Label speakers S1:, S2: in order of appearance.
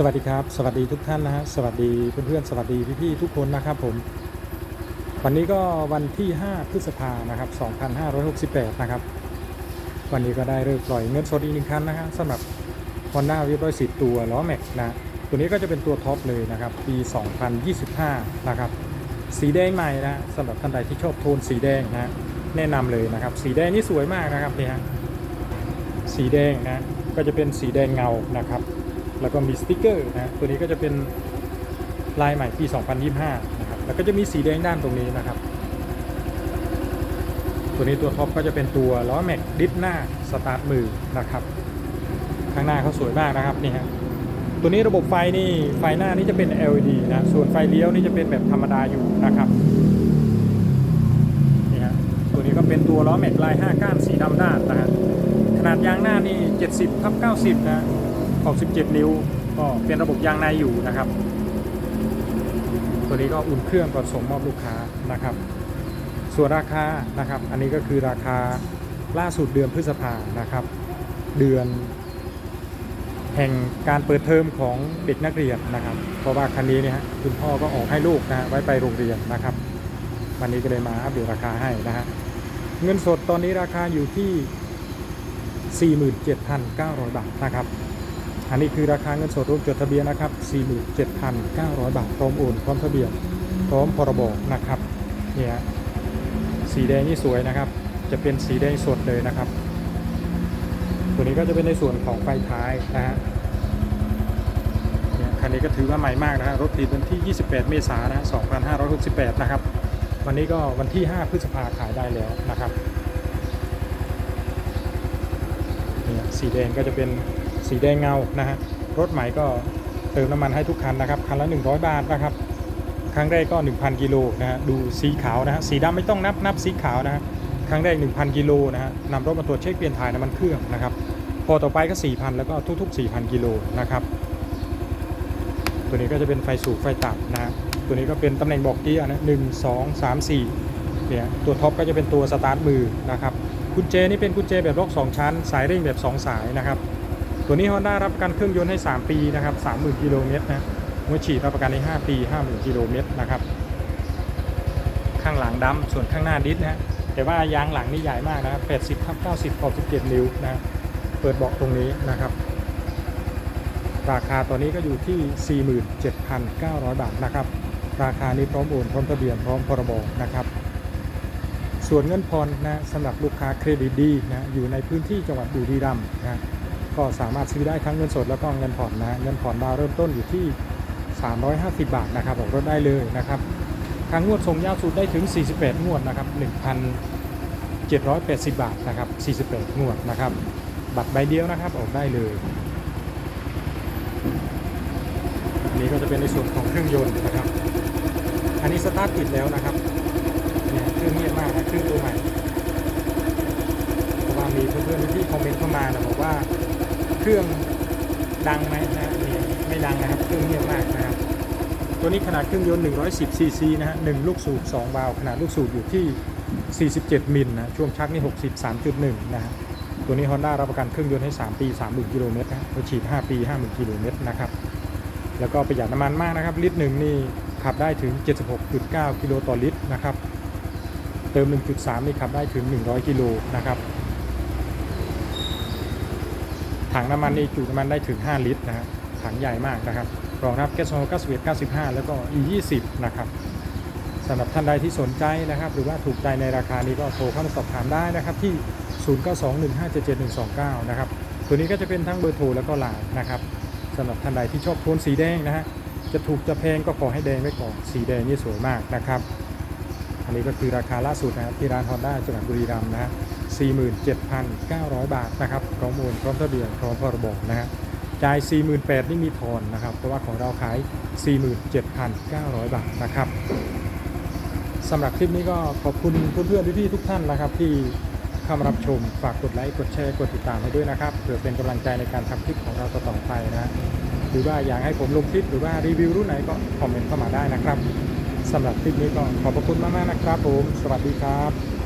S1: สวัสดีครับ สวัสดีทุกท่านนะฮะสวัสดีเพื่อนๆสวัสดีพี่ๆทุกคนนะครับผม วันนี้ก็วันที่ 5 พฤษภานะครับ 2568 นะครับ วันนี้ก็ได้เริ่มปล่อยเงินสดอีกหนึ่งคันนะฮะสำหรับ Honda v i b 10ตัวล้อแม็กนะตัวนี้ก็จะเป็นตัวท็อปเลยนะครับ ปี 2025 นะครับ สีแดงใหม่นะสำหรับท่านใดที่ชอบโทนสีแดงนะแนะนำเลยนะครับ สีแดงนี่สวยมากนะครับนี่ฮะสีแดงนะก็จะเป็นสีแดงเงานะครับ แล้วก็มีสติกเกอร์นะตัวนี้ก็จะเป็นลายใหม่ปี 2025 นะครับ แล้วก็จะมีสีแดงด้านตรงนี้นะครับ ตัวนี้ตัวท็อปก็จะเป็นตัวล้อแม็กดิฟหน้าสตาร์ทมือนะครับ ข้างหน้าเขาสวยมากนะครับนี่ฮะ ตัวนี้ระบบไฟนี่ไฟหน้านี่จะเป็น LED นะ ส่วนไฟเลี้ยวนี่จะเป็นแบบธรรมดาอยู่นะครับนี่ฮะ ตัวนี้ก็เป็นตัวล้อแม็กลาย 5 ก้านสีดำด้านนะฮะ ขนาดยางหน้านี่ 70ทับ90 นะ ออก 17 นิ้ว ก็เป็นระบบยางในอยู่นะครับ ตัวนี้ก็อุ่นเครื่องก่อนส่งมอบลูกค้านะครับ ส่วนราคานะครับ อันนี้ก็คือราคาล่าสุดเดือนพฤษภานะครับ เดือน แห่งการเปิดเทอมของเด็กนักเรียนนะครับ เพราะว่าคันนี้เนี่ยคุณพ่อก็ออกให้ลูกนะฮะไว้ไปโรงเรียนนะครับ วันนี้ก็เลยมาอัปเดตราคาให้นะฮะเงินสดตอนนี้ราคาอยู่ที่ 47,900 บาทนะครับ อันนี้คือราคาเงินสดรวมจดทะเบียนนะครับ 47,900 บาท พร้อมโอน พร้อมทะเบียน พร้อมพรบนะครับ เนี่ย สีแดงนี่สวยนะครับ จะเป็นสีแดงสดเลยนะครับ ตัวนี้ก็จะเป็นในส่วนของไฟท้ายนะฮะ เนี่ยคันนี้ก็ถือว่าใหม่มากนะฮะ รถติดวันที่ 28 เมษายนนะ2568 นะครับ วันนี้ก็วันที่ 5 พฤษภาขายได้แล้วนะครับ เนี่ย สีแดงก็จะเป็น สีแดงเงานะฮะรถใหม่ก็เติมน้ำมันให้ทุกคันนะครับคันละ 100 บาทนะครับครั้งแรกก็ 1,000 กิโลนะฮะดูสีขาวนะฮะสีดำไม่ต้องนับนับสีขาวนะฮะครั้งแรก 1,000 กิโลนะฮะนำรถมาตรวจเช็คเปลี่ยนถ่ายน้ำมันเครื่องนะครับพอต่อไปก็ 4,000 แล้วก็ทุก ๆ 4,000 กิโลนะครับตัวนี้ก็จะเป็นไฟสูงไฟต่ำนะฮะตัวนี้ก็เป็นตำแหน่งบอกเกียร์นะหนึ่งสองสามสี่เนี่ยตัวท็อปก็จะเป็นตัวสตาร์ทมือนะครับกุญแจนี่เป็นกุญแจแบบล็อก2ชั้น สายเร่งแบบ 2 สายนะครับ ตัวนี้ Honda รับประกันเครื่องยนต์ให้ 3 ปีนะครับ30,000กิโลเมตรนะเมื่อฉีดรับประกันให้5ปี 50,000กิโลเมตรนะครับ ข้างหลังดำส่วนข้างหน้าดิสนะฮะแต่ว่ายางหลังนี่ใหญ่มากนะครับ80ทับ90ขอบ17 นิ้วนะเปิดเบาะตรงนี้นะครับ ราคาตอนนี้ก็อยู่ที่ 47,900 บาทนะครับ ราคานี้พร้อมโอนพร้อมทะเบียนพร้อมพรบนะครับส่วนเงินผ่อนนะสำหรับลูกค้าเครดิตดีนะอยู่ในพื้นที่จังหวัดบุรีรัมย์นะ ก็สามารถซื้อได้ทั้งเงินสดแล้วก็เงินผ่อนนะเงินผ่อนดาวเริ่มต้นอยู่ที่ 350 บาทนะครับออกรถได้เลยนะครับทางงวดส่งยาวสุดได้ถึง 48 งวดนะครับ1,780 บาทนะครับ 48 งวดนะครับ บัตรใบเดียวนะครับออกได้เลยอันนี้ก็จะเป็นในส่วนของเครื่องยนต์นะครับ อันนี้สตาร์ทติดแล้วนะครับเนี่ยเครื่องเงียบมากนะเครื่องตัวใหม่เพราะว่ามีเพื่อนๆที่คอมเมนต์เข้ามานะบอกว่า รื่องดังไหมนะไม่ดังนะครับเครื่องเงียบมากนะครับ ตัวนี้ขนาดเครื่องยนต์ 110 ซีซีนะฮะหนึ่งลูกสูบ2วาล์วขนาดลูกสูบอยู่ที่ 47 มิลนะช่วงชักนี่ 63.1 นะฮะตัวนี้ Honda รับประกันเครื่องยนต์ให้ 3 ปี 30,000 กิโลเมตรนะเราฉีด 5 ปี 50,000 กิโลเมตรนะครับแล้วก็ประหยัดน้ำมันมากนะครับ ลิตรหนึ่งนี่ขับได้ถึง 76.9 กิโลต่อลิตรนะครับ เติม 1.3 นี่ขับได้ถึง 100 กิโลนะครับ ถังน้ำมันนี่จุน้ำมันได้ถึง 5 ลิตรนะฮะถังใหญ่มากนะครับรองรับแก๊สโซฮอล์91 95 แล้วก็ E20 นะครับสำหรับท่านใดที่สนใจนะครับ หรือว่าถูกใจในราคานี้ก็โทรเข้ามาสอบถามได้นะครับที่ 0921577129 นะครับตัวนี้ก็จะเป็นทั้งเบอร์โทรแล้วก็ไลน์นะครับสำหรับท่านใดที่ชอบโทนสีแดงนะฮะจะถูกจะแพงก็ขอให้แดงไว้ก่อนสีแดงนี่สวยมากนะครับ อันนี้ก็คือราคาล่าสุดนะครับที่ร้านฮอนด้าจังหวัดบุรีรัมย์นะฮะ 47,900 บาทนะครับพร้อมโอนพร้อมทะเบียนพร้อมพรบนะฮะจ่าย 48,000นี่มีทอนนะครับ เพราะว่าของเราขาย 47,900 บาทนะครับสำหรับคลิปนี้ก็ขอบคุณเพื่อนๆพี่ๆทุกท่านนะครับ ที่เข้ามารับชมฝากกดไลค์กดแชร์กดติดตามให้ด้วยนะครับเพื่อเป็นกำลังใจในการทำคลิปของเราต่อไปนะฮะหรือว่าอยากให้ผมลงคลิปหรือว่ารีวิวรุ่นไหนก็คอมเมนต์เข้ามาได้นะครับสำหรับคลิปนี้ก็ขอบพระคุณมากๆนะครับผม สวัสดีครับ